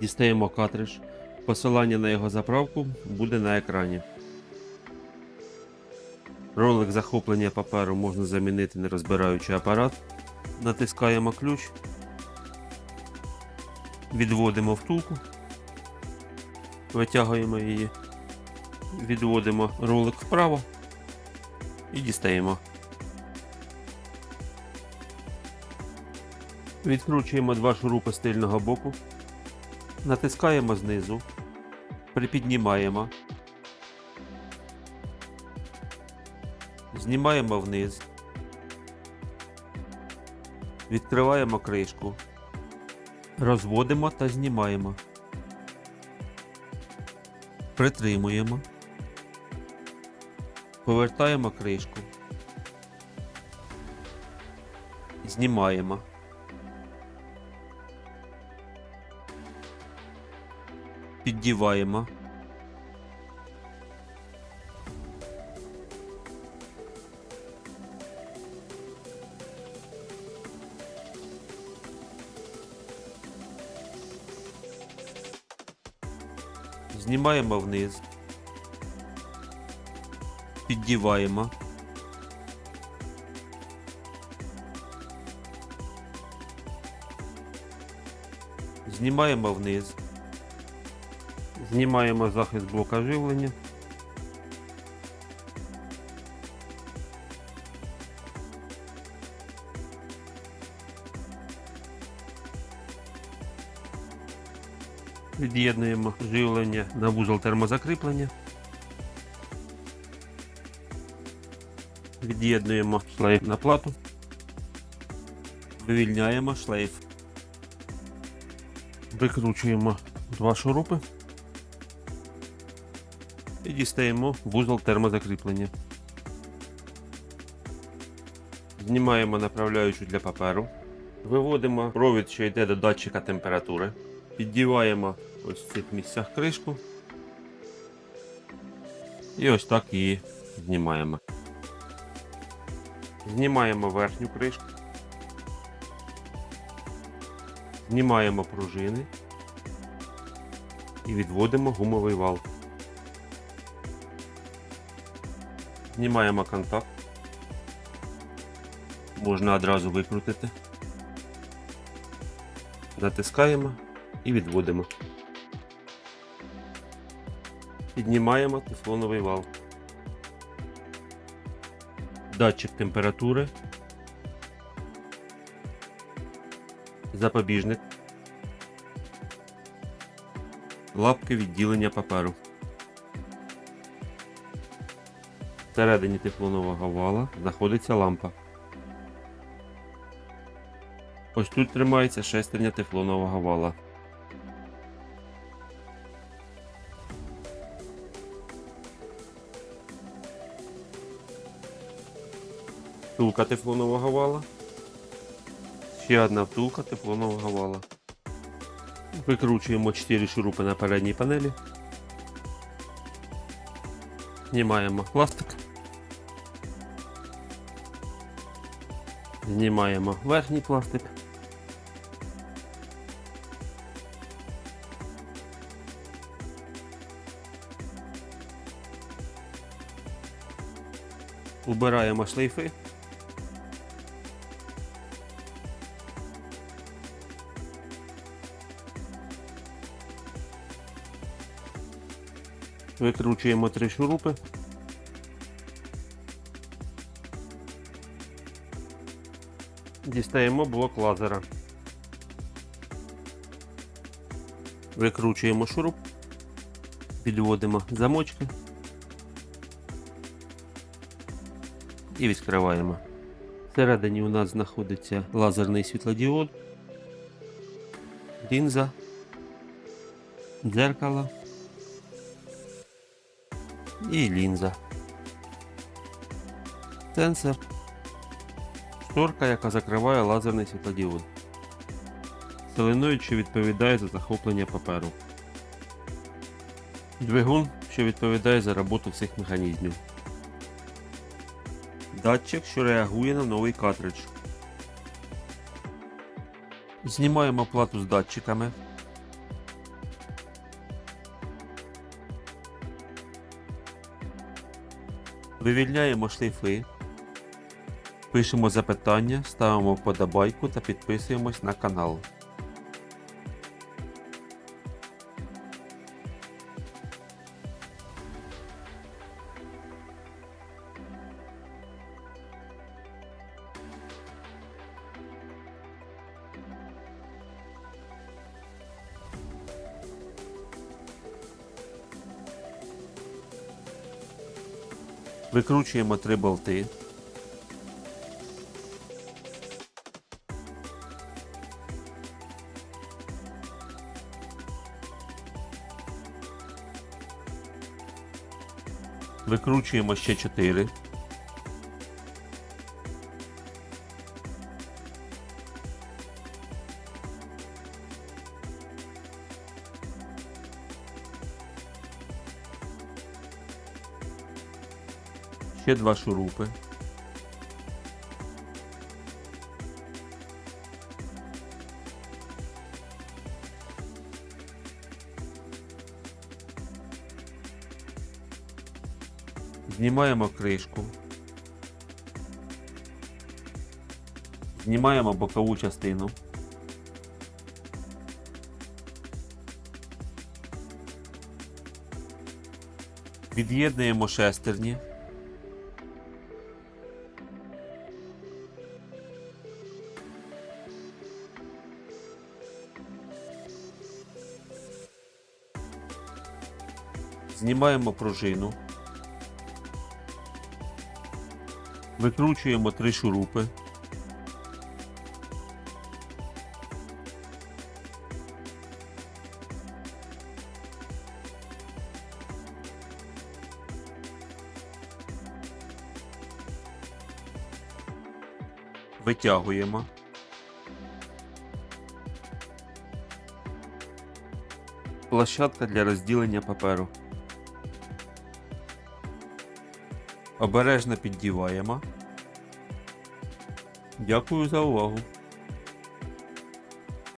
Дістаємо картридж. Посилання на його заправку буде на екрані. Ролик захоплення паперу можна замінити не розбираючи апарат. Натискаємо ключ. Відводимо втулку. Витягуємо її. Відводимо ролик вправо і дістаємо. Відкручуємо два шурупи з тильного боку. Натискаємо знизу. Припіднімаємо. Знімаємо вниз. Відкриваємо кришку. Розводимо та знімаємо. Притримуємо. Повертаємо кришку. Знімаємо. Піддіваємо. Знімаємо вниз. Піддіваємо. Знімаємо вниз. Знімаємо захист блока живлення. Від'єднуємо живлення на вузол термозакріплення. Від'єднуємо шлейф на плату. Вивільняємо шлейф. Викручуємо два шурупи і дістаємо вузол термозакріплення. Знімаємо направляючу для паперу. Виводимо провід, що йде до датчика температури. Піддіваємо ось в цих місцях кришку. І ось так її знімаємо. Знімаємо верхню кришку. Знімаємо пружини і відводимо гумовий вал. Знімаємо контакт. Можна одразу викрутити. Натискаємо і відводимо. Піднімаємо тефлоновий вал. Датчик температури. Запобіжник. Лапки відділення паперу. Всередині тефлонового вала знаходиться лампа. Ось тут тримається шестерня тефлонового вала. Втулка тефлонового вала. Ще одна втулка тефлонового вала. Викручуємо 4 шурупи на передній панелі. Знімаємо пластик. Знімаємо верхній пластик. Убираємо шлейфи. Викручуємо три шурупи. Дістаємо блок лазера. Викручуємо шуруп, підводимо замочки і відкриваємо. Всередині у нас знаходиться лазерний світлодіод, лінза, дзеркало і лінза. Сенсор. Шторка, яка закриває лазерний світлодіод. Селеною, що відповідає за захоплення паперу. Двигун, що відповідає за роботу всіх механізмів. Датчик, що реагує на новий картридж. Знімаємо плату з датчиками. Вивільняємо шлейфи. Пишемо запитання, ставимо вподобайку та підписуємось на канал. Викручуємо три болти. Викручуємо ще 4. Ще два шурупи. Знімаємо кришку. Знімаємо бокову частину. Від'єднуємо шестерні. Знімаємо пружину. Викручуємо три шурупи. Витягуємо. Площадка для розділення паперу. Обережно піддіваємо. Дякую за увагу.